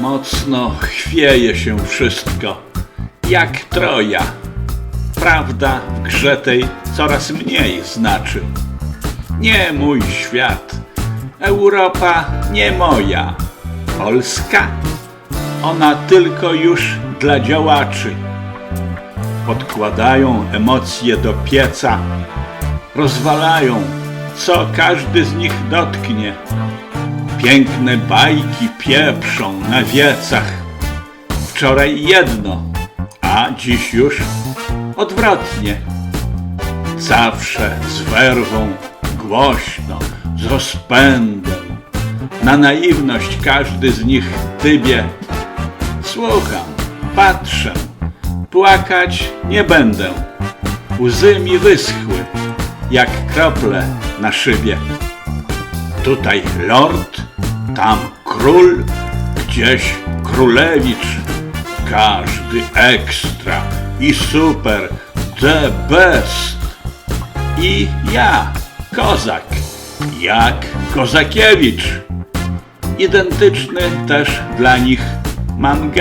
Mocno chwieje się wszystko, jak Troja. Prawda w grze tej coraz mniej znaczy. Nie mój świat, Europa nie moja, Polska, ona tylko już dla działaczy. Podkładają emocje do pieca, rozwalają, co każdy z nich dotknie. Piękne bajki pieprzą na wiecach. Wczoraj jedno, a dziś już odwrotnie. Zawsze z werwą, głośno, z rozpędem. Na naiwność każdy z nich dybie. Słucham, patrzę, płakać nie będę. Łzy mi wyschły, jak krople na szybie. Tutaj lord, tam król, gdzieś królewicz. Każdy ekstra i super, the best. I ja, kozak, jak Kozakiewicz. Identyczny też dla nich Ma'am